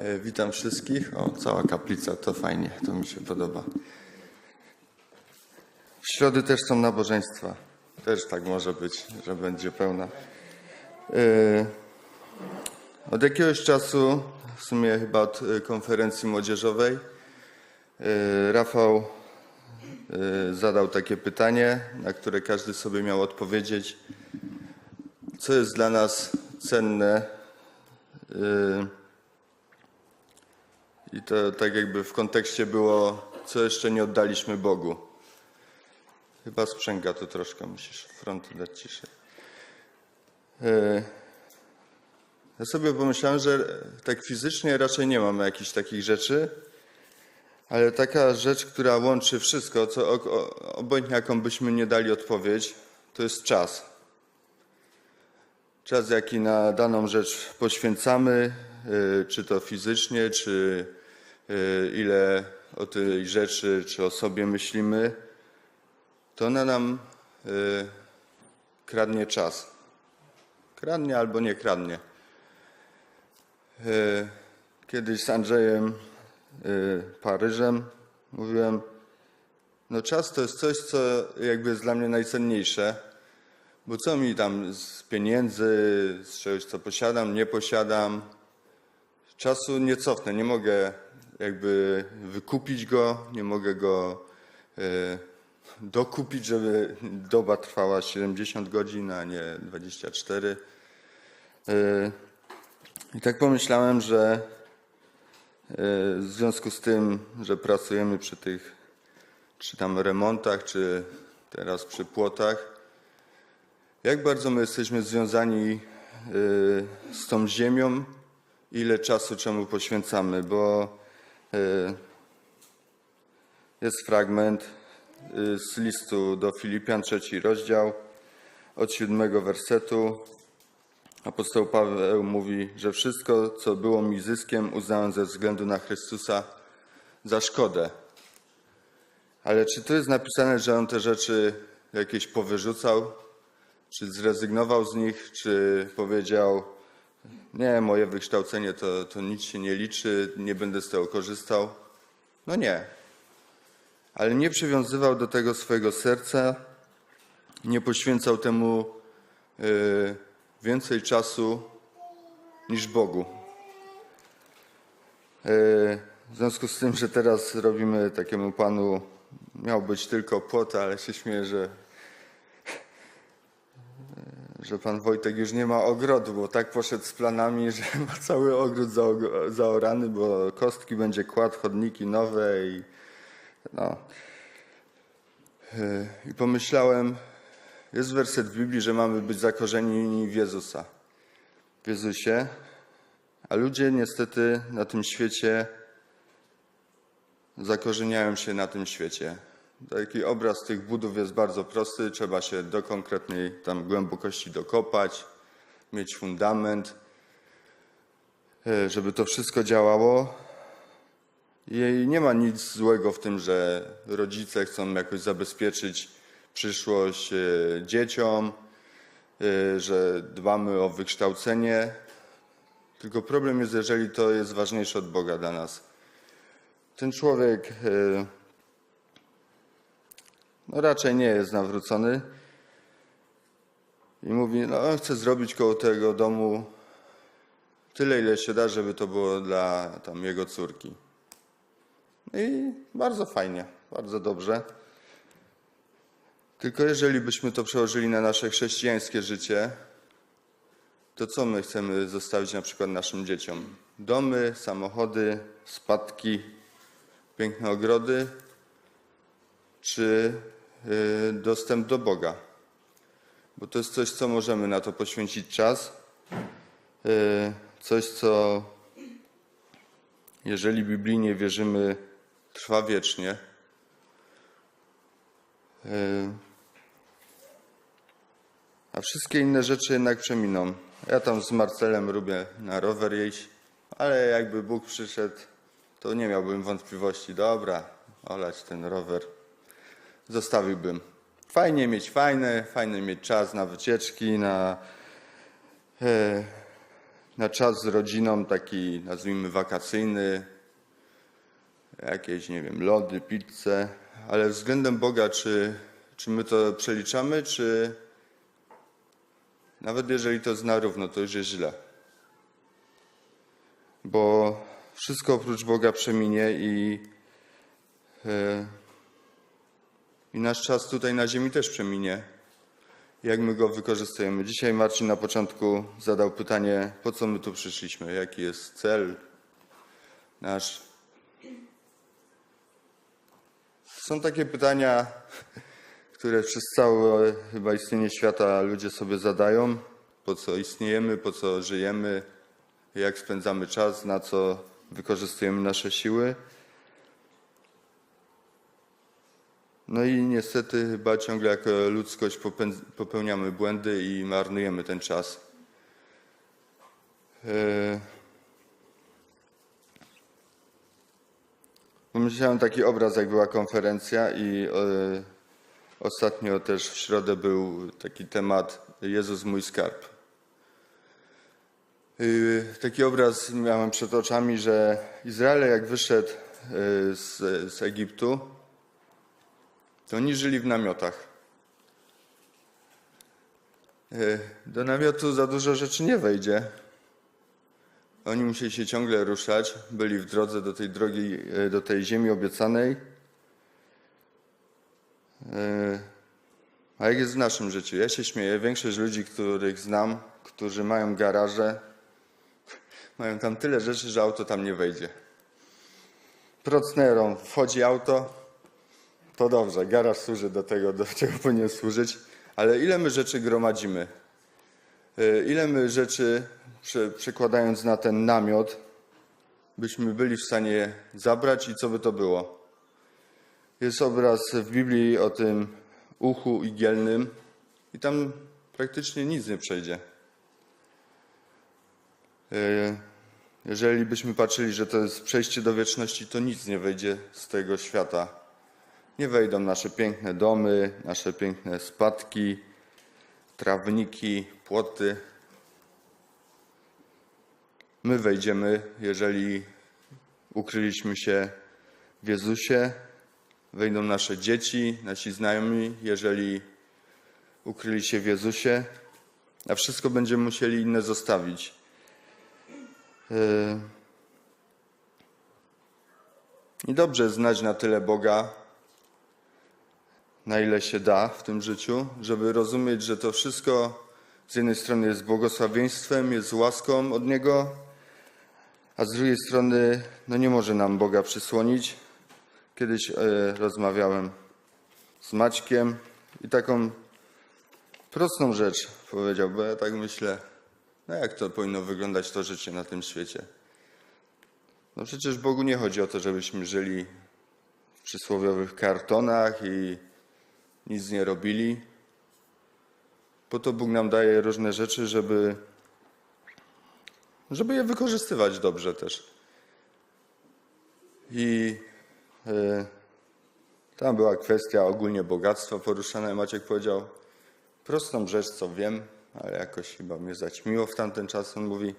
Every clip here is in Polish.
E, Witam wszystkich. O, cała kaplica, to fajnie, to mi się podoba. W środy też są nabożeństwa. Też tak może być, że będzie pełna. E, Od jakiegoś czasu, w sumie chyba od e, konferencji młodzieżowej, Rafał zadał takie pytanie, na które każdy sobie miał odpowiedzieć. Co jest dla nas cenne? I to tak jakby w kontekście było, co jeszcze nie oddaliśmy Bogu. Chyba sprzęga to troszkę, musisz front dać ciszej. Ja sobie pomyślałem, że tak fizycznie raczej nie mamy jakichś takich rzeczy, ale taka rzecz, która łączy wszystko, co obojętnie jaką byśmy nie dali odpowiedź, to jest czas. Czas, jaki na daną rzecz poświęcamy, czy to fizycznie, czy y, ile o tej rzeczy, czy o sobie myślimy, to ona nam y, kradnie czas. Kradnie albo nie kradnie. Y, Kiedyś z Andrzejem y, Paryżem mówiłem, no czas to jest coś, co jakby jest dla mnie najcenniejsze, bo co mi tam z pieniędzy, z czegoś, co posiadam, nie posiadam, czasu nie cofnę, nie mogę jakby wykupić go, nie mogę go e, dokupić, żeby doba trwała 70 godzin, a nie 24. E, I tak pomyślałem, że e, w związku z tym, że pracujemy przy tych, czy tam remontach, czy teraz przy płotach, jak bardzo my jesteśmy związani z tą ziemią, ile czasu czemu poświęcamy, bo y, jest fragment y, z listu do Filipian, trzeci rozdział, od siódmego wersetu. Apostoł Paweł mówi, że wszystko, co było mi zyskiem, uznałem ze względu na Chrystusa za szkodę. Ale czy tu jest napisane, że on te rzeczy jakieś powyrzucał, czy zrezygnował z nich, czy powiedział, nie, moje wykształcenie to, to nic się nie liczy, nie będę z tego korzystał? No nie. Ale nie przywiązywał do tego swojego serca, nie poświęcał temu y, więcej czasu niż Bogu. Y, w związku z tym, że teraz robimy takiemu panu, miał być tylko płot, ale się śmieję, że że pan Wojtek już nie ma ogrodu, bo tak poszedł z planami, że ma cały ogród zaorany, bo kostki będzie kładł, chodniki nowe i no. Yy, I pomyślałem, jest werset w Biblii, że mamy być zakorzenieni w Jezusa, w Jezusie, a ludzie niestety na tym świecie zakorzeniają się na tym świecie. Taki obraz tych budów jest bardzo prosty. Trzeba się do konkretnej tam głębokości dokopać, mieć fundament, e, żeby to wszystko działało. I nie ma nic złego w tym, że rodzice chcą jakoś zabezpieczyć przyszłość e, dzieciom, e, że dbamy o wykształcenie. Tylko problem jest, jeżeli to jest ważniejsze od Boga dla nas. Ten człowiek no raczej nie jest nawrócony. I mówi, no chcę zrobić koło tego domu tyle, ile się da, żeby to było dla tam jego córki. I bardzo fajnie, bardzo dobrze. Tylko jeżeli byśmy to przełożyli na nasze chrześcijańskie życie, to co my chcemy zostawić na przykład naszym dzieciom? Domy, samochody, spadki, piękne ogrody, czy dostęp do Boga. Bo to jest coś, co możemy na to poświęcić czas. Y, Coś, co jeżeli biblijnie wierzymy, trwa wiecznie. Y, A wszystkie inne rzeczy jednak przeminą. Ja tam z Marcelem lubię na rower jeść, ale jakby Bóg przyszedł, to nie miałbym wątpliwości. Dobra, olać ten rower zostawiłbym. Fajnie mieć fajne, fajnie mieć czas na wycieczki, na e, na czas z rodziną, taki nazwijmy wakacyjny, jakieś, nie wiem, lody, pizzę, ale względem Boga, czy, czy my to przeliczamy, czy nawet jeżeli to zna równo, to już jest źle. Bo wszystko oprócz Boga przeminie i, e, i nasz czas tutaj na ziemi też przeminie. Jak my go wykorzystujemy? Dzisiaj Marcin na początku zadał pytanie, po co my tu przyszliśmy, jaki jest cel nasz. Są takie pytania, które przez całe chyba istnienie świata ludzie sobie zadają. Po co istniejemy, po co żyjemy, jak spędzamy czas, na co wykorzystujemy nasze siły. No i niestety chyba ciągle jako ludzkość popełniamy błędy i marnujemy ten czas. E, Pomyślałem taki obraz, jak była konferencja i e, ostatnio też w środę był taki temat Jezus mój skarb. Y, Taki obraz miałem przed oczami, że Izrael jak wyszedł z, z Egiptu, to oni żyli w namiotach. Y, Do namiotu za dużo rzeczy nie wejdzie. Oni musieli się ciągle ruszać, byli w drodze do tej drogi, y, do tej ziemi obiecanej. Y, A jak jest w naszym życiu? Ja się śmieję. Większość ludzi, których znam, którzy mają garaże, mają tam tyle rzeczy, że auto tam nie wejdzie. Procnerą wchodzi auto, to dobrze, garaż służy do tego, do czego powinien służyć, ale ile my rzeczy gromadzimy? Y, Ile my rzeczy, prze- przekładając na ten namiot, byśmy byli w stanie zabrać i co by to było? Jest obraz w Biblii o tym uchu igielnym i tam praktycznie nic nie przejdzie. E, Jeżeli byśmy patrzyli, że to jest przejście do wieczności, to nic nie wejdzie z tego świata. Nie wejdą nasze piękne domy, nasze piękne spadki, trawniki, płoty. My wejdziemy, jeżeli ukryliśmy się w Jezusie. Wejdą nasze dzieci, nasi znajomi, jeżeli ukryli się w Jezusie, a wszystko będziemy musieli inne zostawić. Yy. I dobrze znać na tyle Boga, na ile się da w tym życiu, żeby rozumieć, że to wszystko z jednej strony jest błogosławieństwem, jest łaską od Niego, a z drugiej strony no nie może nam Boga przysłonić. Kiedyś e, rozmawiałem z Maćkiem i taką prostą rzecz powiedział, bo ja tak myślę, no jak to powinno wyglądać to życie na tym świecie? No przecież Bogu nie chodzi o to, żebyśmy żyli w przysłowiowych kartonach i nic nie robili. Po to Bóg nam daje różne rzeczy, żeby, żeby je wykorzystywać dobrze też. I e, tam była kwestia ogólnie bogactwa poruszana. Maciek powiedział prostą rzecz, co wiem, ale jakoś chyba mnie zaćmiło w tamten czas. On mówi,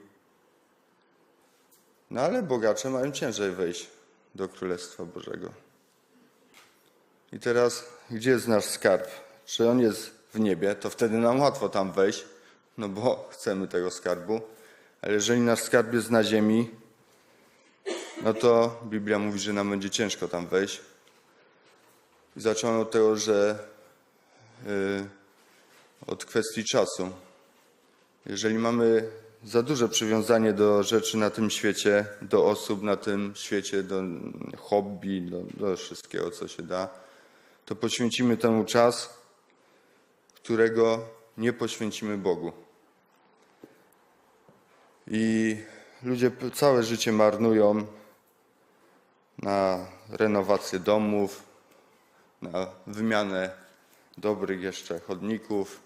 no ale bogacze mają ciężej wejść do Królestwa Bożego. I teraz, gdzie jest nasz skarb? Czy on jest w niebie? To wtedy nam łatwo tam wejść, no bo chcemy tego skarbu. Ale jeżeli nasz skarb jest na ziemi, no to Biblia mówi, że nam będzie ciężko tam wejść. I zacząłem od tego, że yy, od kwestii czasu. Jeżeli mamy za duże przywiązanie do rzeczy na tym świecie, do osób na tym świecie, do hobby, do, do wszystkiego, co się da, to poświęcimy temu czas, którego nie poświęcimy Bogu. I ludzie całe życie marnują na renowację domów, na wymianę dobrych jeszcze chodników,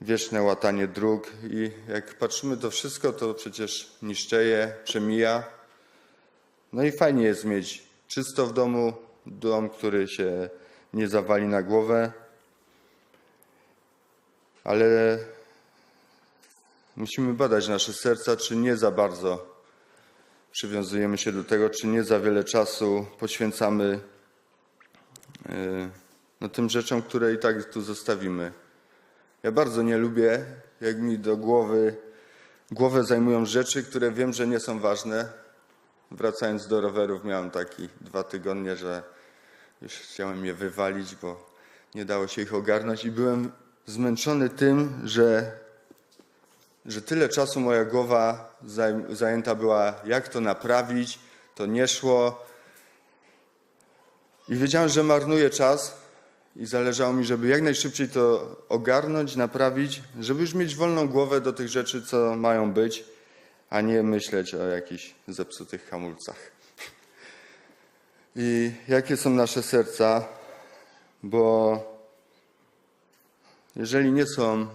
wieczne łatanie dróg i jak patrzymy to wszystko, to przecież niszczeje, przemija. No i fajnie jest mieć czysto w domu, dom, który się nie zawali na głowę, ale musimy badać nasze serca, czy nie za bardzo przywiązujemy się do tego, czy nie za wiele czasu poświęcamy yy, no, tym rzeczom, które i tak tu zostawimy. Ja bardzo nie lubię, jak mi do głowy głowę zajmują rzeczy, które wiem, że nie są ważne. Wracając do rowerów miałem taki dwa tygodnie, że już chciałem je wywalić, bo nie dało się ich ogarnąć i byłem zmęczony tym, że, że tyle czasu moja głowa zaj- zajęta była, jak to naprawić, to nie szło. I wiedziałem, że marnuję czas i zależało mi, żeby jak najszybciej to ogarnąć, naprawić, żeby już mieć wolną głowę do tych rzeczy, co mają być, a nie myśleć o jakichś zepsutych hamulcach. I jakie są nasze serca, bo jeżeli nie są y,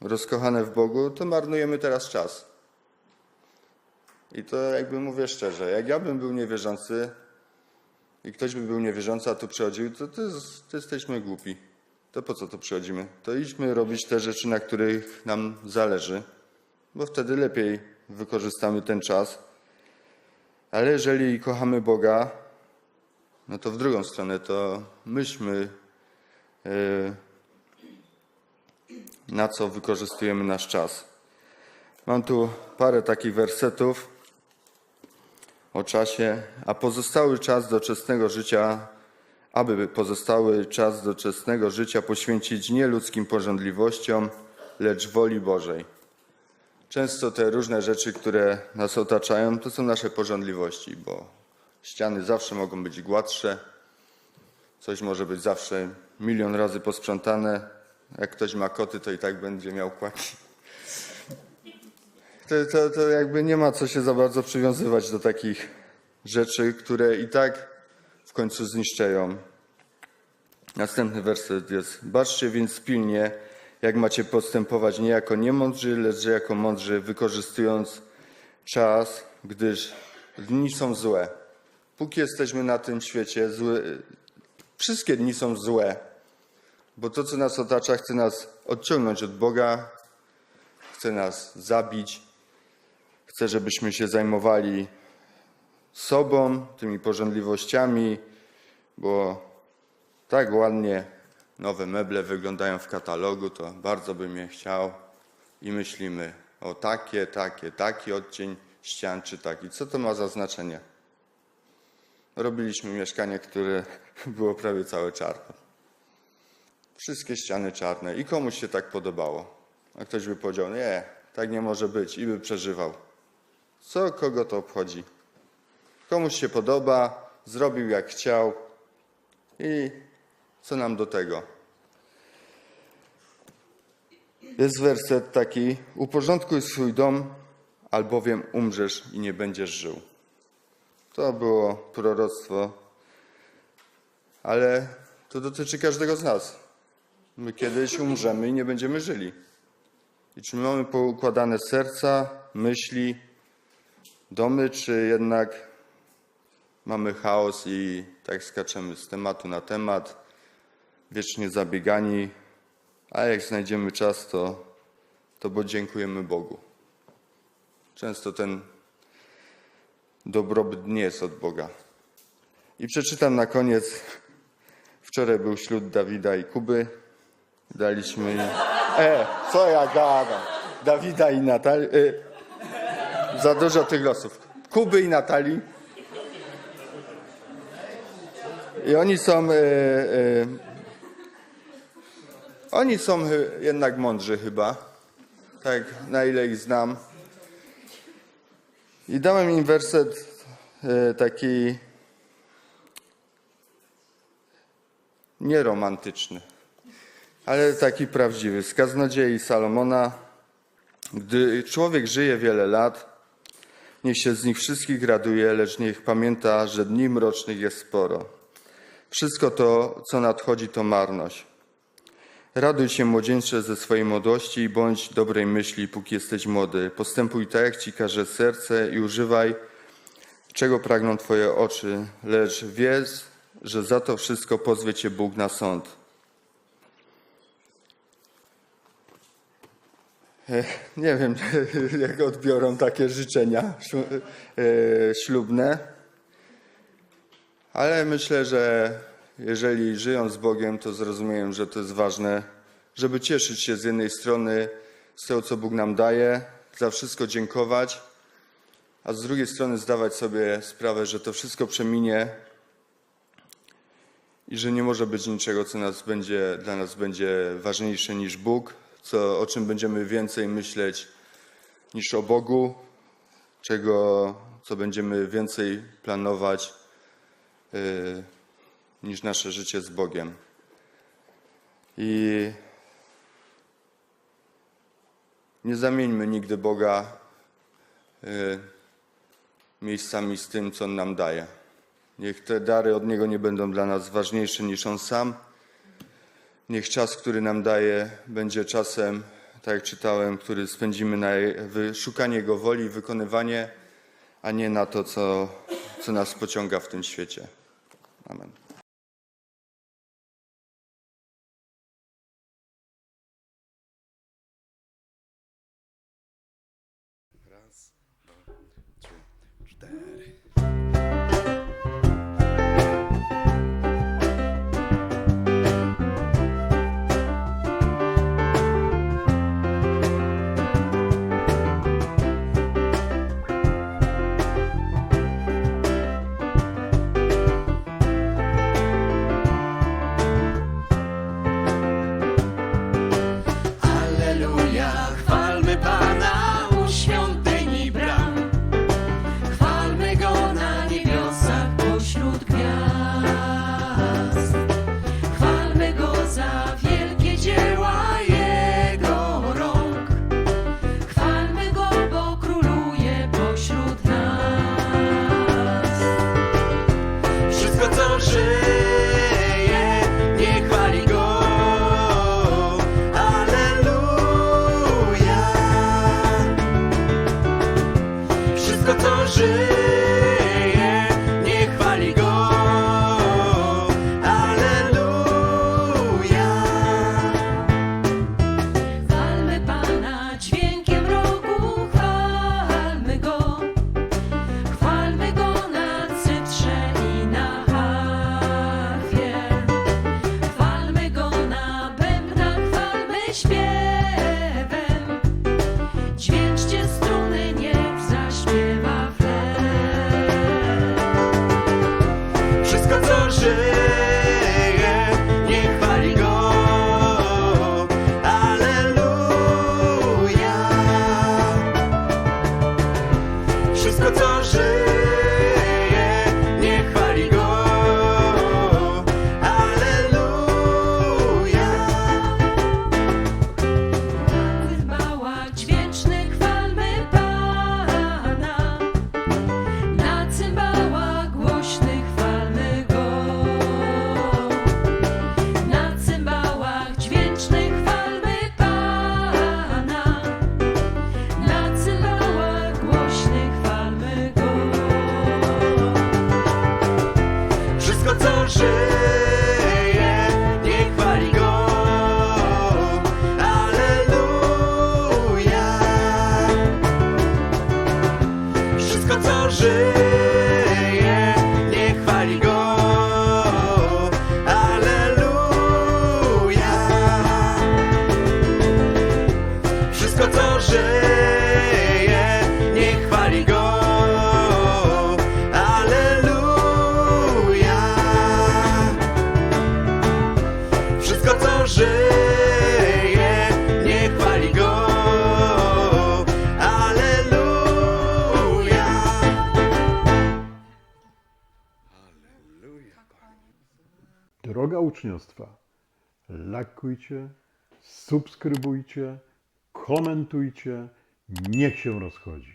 rozkochane w Bogu, to marnujemy teraz czas. I to jakby mówię szczerze, jak ja bym był niewierzący i ktoś by był niewierzący, a tu przychodził, to, to, to jesteśmy głupi. To po co tu przychodzimy? To idźmy robić te rzeczy, na których nam zależy, bo wtedy lepiej wykorzystamy ten czas. Ale jeżeli kochamy Boga, no to w drugą stronę, to myśmy yy, na co wykorzystujemy nasz czas. Mam tu parę takich wersetów o czasie, a pozostały czas doczesnego życia, aby pozostały czas doczesnego życia poświęcić nie ludzkim porządliwościom, lecz woli Bożej. Często te różne rzeczy, które nas otaczają, to są nasze porządliwości, bo ściany zawsze mogą być gładsze, coś może być zawsze milion razy posprzątane. Jak ktoś ma koty, to i tak będzie miał kłaki. To, to, to jakby nie ma co się za bardzo przywiązywać do takich rzeczy, które i tak w końcu zniszczeją. Następny werset jest: Baczcie więc pilnie, jak macie postępować nie jako niemądrzy, lecz jako mądrzy, wykorzystując czas, gdyż dni są złe. Póki jesteśmy na tym świecie, wszystkie dni są złe, bo to, co nas otacza, chce nas odciągnąć od Boga, chce nas zabić, chce, żebyśmy się zajmowali sobą, tymi porządliwościami, bo tak ładnie nowe meble wyglądają w katalogu, to bardzo bym je chciał i myślimy o takie, takie, taki odcień ścian czy taki. Co to ma za znaczenie? Robiliśmy mieszkanie, które było prawie całe czarne. Wszystkie ściany czarne i komuś się tak podobało. A ktoś by powiedział, nie, tak nie może być i by przeżywał. Co kogo to obchodzi? Komuś się podoba, zrobił jak chciał i co nam do tego? Jest werset taki: Uporządkuj swój dom, albowiem umrzesz i nie będziesz żył. To było proroctwo, ale to dotyczy każdego z nas. My kiedyś umrzemy i nie będziemy żyli. I czy my mamy poukładane serca, myśli, domy, czy jednak mamy chaos i tak skaczemy z tematu na temat, wiecznie zabiegani, a jak znajdziemy czas, to, to bo dziękujemy Bogu. Często ten dobrobyt nie jest od Boga. I przeczytam na koniec. Wczoraj był ślub Dawida i Kuby. Daliśmy im... E, co ja gadam? Dawida i Natalii. E, za dużo tych losów. Kuby i Natalii. I oni są. E, e, oni są jednak mądrzy chyba. Tak, na ile ich znam. I dałem im werset e, taki nieromantyczny, ale taki prawdziwy. Z kaznodziei Salomona. Gdy człowiek żyje wiele lat, niech się z nich wszystkich raduje, lecz niech pamięta, że dni mrocznych jest sporo. Wszystko to, co nadchodzi, to marność. Raduj się, młodzieńcze, ze swojej młodości i bądź dobrej myśli, póki jesteś młody. Postępuj tak, jak ci każe serce i używaj, czego pragną twoje oczy, lecz wiedz, że za to wszystko pozwie cię Bóg na sąd. e, nie wiem, jak odbiorą takie życzenia e, ślubne, ale myślę, że jeżeli żyją z Bogiem, to zrozumieją, że to jest ważne, żeby cieszyć się z jednej strony z tego, co Bóg nam daje, za wszystko dziękować, a z drugiej strony zdawać sobie sprawę, że to wszystko przeminie i że nie może być niczego, co nas będzie, dla nas będzie ważniejsze niż Bóg, co, o czym będziemy więcej myśleć niż o Bogu, czego, co będziemy więcej planować yy, niż nasze życie z Bogiem. I nie zamieńmy nigdy Boga yy, miejscami z tym, co On nam daje. Niech te dary od Niego nie będą dla nas ważniejsze niż On sam. Niech czas, który nam daje, będzie czasem, tak jak czytałem, który spędzimy na szukanie Jego woli, wykonywanie, a nie na to, co, co nas pociąga w tym świecie. Amen. Uczniostwa, subskrybujcie, komentujcie, niech się rozchodzi.